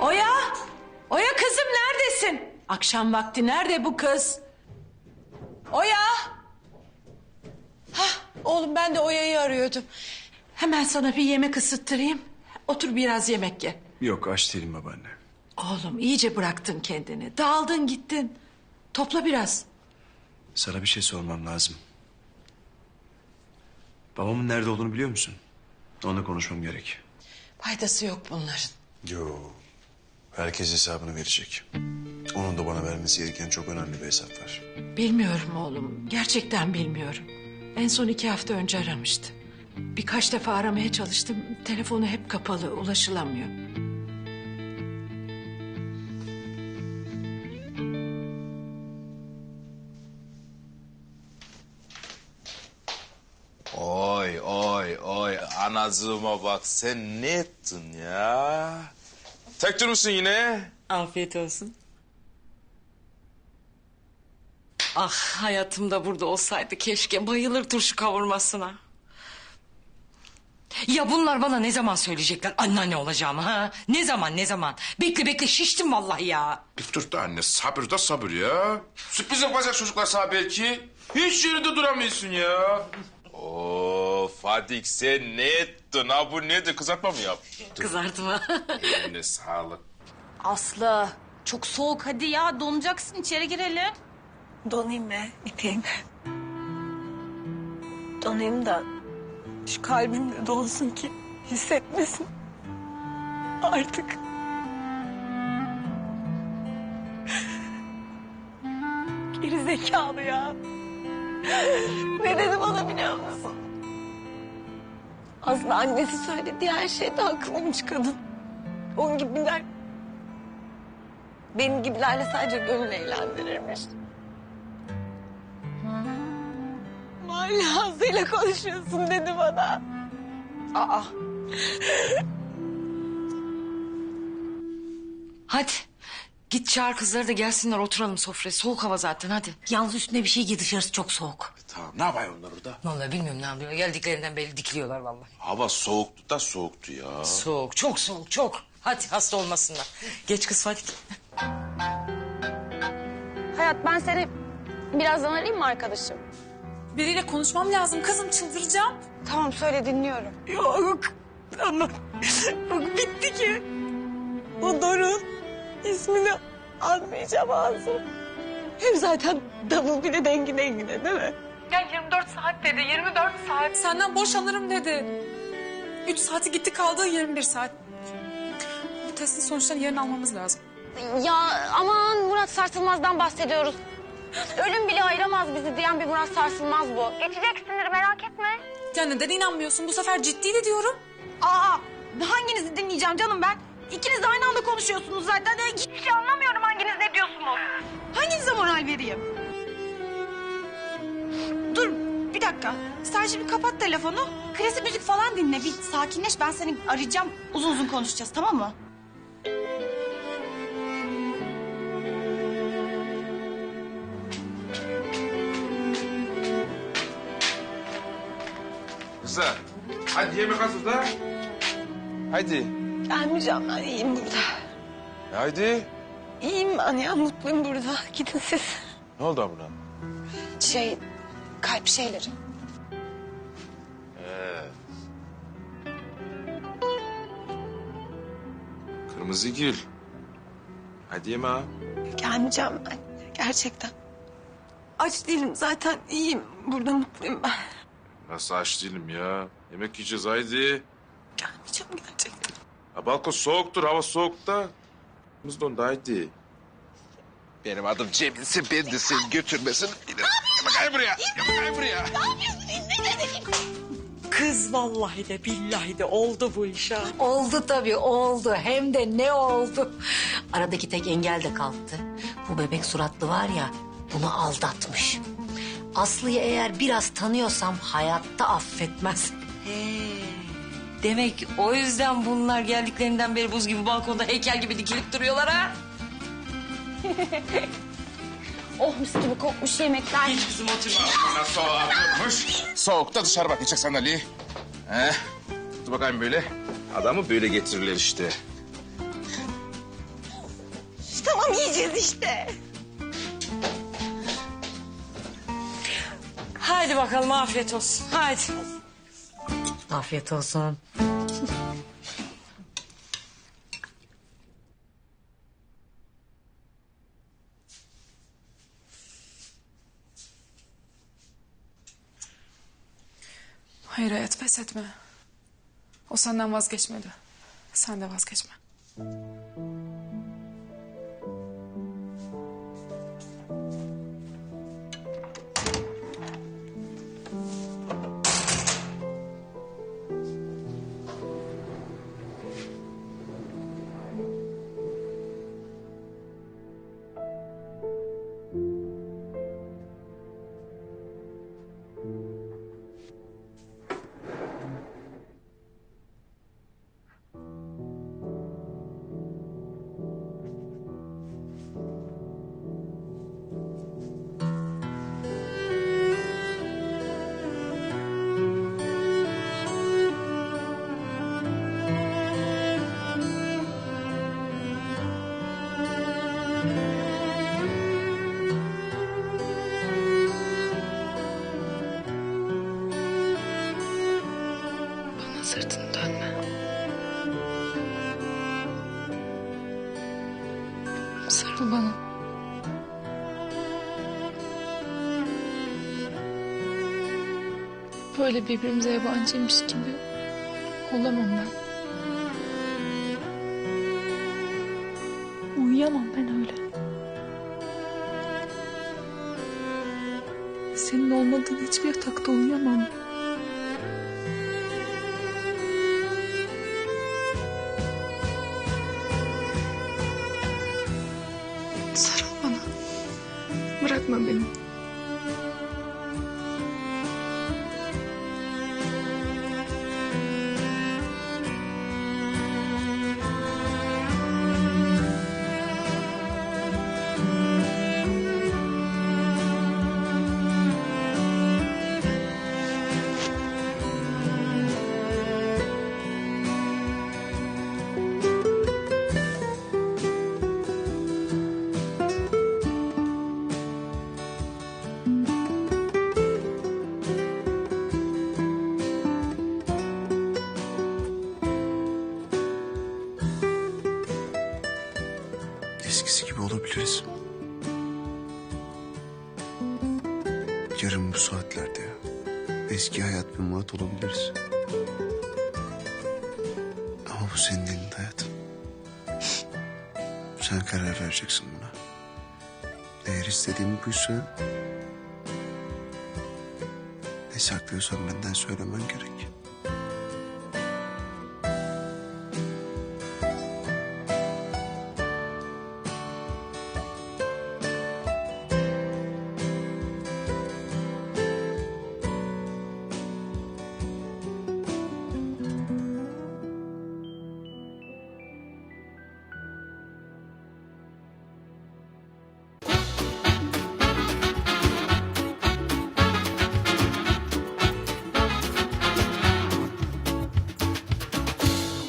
Oya! Oya kızım neredesin? Akşam vakti nerede bu kız? Oya! Hah, oğlum ben de Oya'yı arıyordum. Hemen sana bir yemek ısıttırayım. Otur biraz yemek ye. Yok aç değilim babaanne. Oğlum iyice bıraktın kendini. Dağıldın gittin. Topla biraz. Sana bir şey sormam lazım. Babamın nerede olduğunu biliyor musun? Onunla konuşmam gerek. Faydası yok bunların. Yo. Herkes hesabını verecek. Onun da bana vermesi gereken çok önemli bir hesap var. Bilmiyorum oğlum. Gerçekten bilmiyorum. En son iki hafta önce aramıştı. Birkaç defa aramaya çalıştım. Telefonu hep kapalı, ulaşılamıyor. Oy oy oy anacığıma bak sen ne ettin ya? Tek müsün yine? Afiyet olsun. Ah hayatımda burada olsaydı keşke bayılır turşu kavurmasına. Ya bunlar bana ne zaman söyleyecekler anneanne olacağımı ha? Ne zaman ne zaman? Bekle bekle şiştim vallahi ya. Bir dur da anne sabır da sabır ya. Sürpriz yapacak çocuklar sana belki. Hiç yerinde duramıyorsun ya. Fadik sen ne ettin ha bu nedir kızartma mı yaptın? Kızartma. Eline sağlık. Aslı çok soğuk hadi ya donacaksın içeri girelim. Donayım mı İpek'im? Donayım da şu kalbim de donsun ki hissetmesin. Artık. Geri zekalı ya. Ne dedi bana biliyor musun? Aslında annesi söylediği her şeyde haklıymış kadın. Onun gibiler... Benim gibilerle sadece gönül eğlendirirmiş. Mahalle ağzıyla konuşuyorsun dedi bana. Aa hadi git çağır kızları da gelsinler oturalım sofraya. Soğuk hava zaten hadi. Yalnız üstüne bir şey giy dışarısı çok soğuk. Tamam ne yapayım onlar orada? Vallahi bilmiyorum ne yapıyorlar. Geldiklerinden belli dikiliyorlar vallahi. Hava soğuktu da soğuktu ya. Soğuk çok soğuk çok. Hadi hasta olmasınlar. Geç kız Fadik. hayat ben seni birazdan arayayım mı arkadaşım? Biriyle konuşmam lazım kızım çıldıracağım. Tamam söyle dinliyorum. Yok. Tamam. Bak bitti ki. O Doruk'un ismini almayacağım ağzım. Hem zaten davul bile dengi dengine değil mi? Ya 24 saat dedi, 24 saat. Senden boşanırım dedi. Üç saati gitti kaldı 21 saat. Bu testin sonuçlarını yarın almamız lazım. Ya aman Murat Sarsılmaz'dan bahsediyoruz. Ölüm bile ayıramaz bizi diyen bir Murat Sarsılmaz bu. Geçeceksindir merak etme. Ya neden inanmıyorsun? Bu sefer ciddi de diyorum. Aa hanginizi dinleyeceğim canım ben? İkiniz de aynı anda konuşuyorsunuz zaten. Hiçbir şey anlamıyorum hanginiz ne diyorsunuz. Hanginize moral vereyim? Dur bir dakika. Sen şimdi kapat telefonu. Klasik müzik falan dinle. Bir sakinleş ben seni arayacağım. Uzun uzun konuşacağız tamam mı? Kızlar hadi yemek hazır da. Hadi. Gelmeyeceğim ben iyiyim burada. Haydi. İyiyim ben ya mutluyum burada. Gidin siz. Ne oldu buna? Şey kalp şeyleri. Kırmızı gül. Hadi yeme ha. Gelmeyeceğim ben gerçekten. Aç değilim zaten iyiyim. Burada mutluyum ben. Nasıl aç değilim ya. Yemek yiyeceğiz haydi. Gelmeyeceğim gerçekten. Ha, balkon soğuktur hava soğuk da. Dondu haydi. Benim adım Cemil'se ben de seni götürmesin. Gel bakayım buraya. Gel bakayım buraya. Kız vallahi de billahi de oldu bu iş ha. Oldu tabii oldu hem de ne oldu. Aradaki tek engel de kalktı. Bu bebek suratlı var ya bunu aldatmış. Aslı'yı eğer biraz tanıyorsam hayatta affetmez. Demek o yüzden bunlar geldiklerinden beri buz gibi balkonda heykel gibi dikilip duruyorlar ha. Oh mis gibi kokmuş yemekler. Geç kızım oturma. Bana soğukmuş. Soğukta dışarı bakacak sandalyeyi. He. Dur bakayım böyle. Adamı böyle getirirler işte. Tamam yiyeceğiz işte. Haydi bakalım afiyet olsun. Haydi. Afiyet olsun. Hayır hayat pes etme. O senden vazgeçmedi. Sen de vazgeçme. Sırtını dönme. Sarıl bana. Böyle birbirimize yabancıymış gibi olamam ben. Uyuyamam ben öyle. Senin olmadığın hiçbir yatakta uyuyamam. Sarıl Murat Мамин. Eskisi gibi olabiliriz. Yarın bu saatlerde. Eski hayat ve Murat olabiliriz. Ama bu senin elinde hayat. Sen karar vereceksin buna. Eğer istediğin buysa... ...ne saklıyorsan benden söylemen gerek.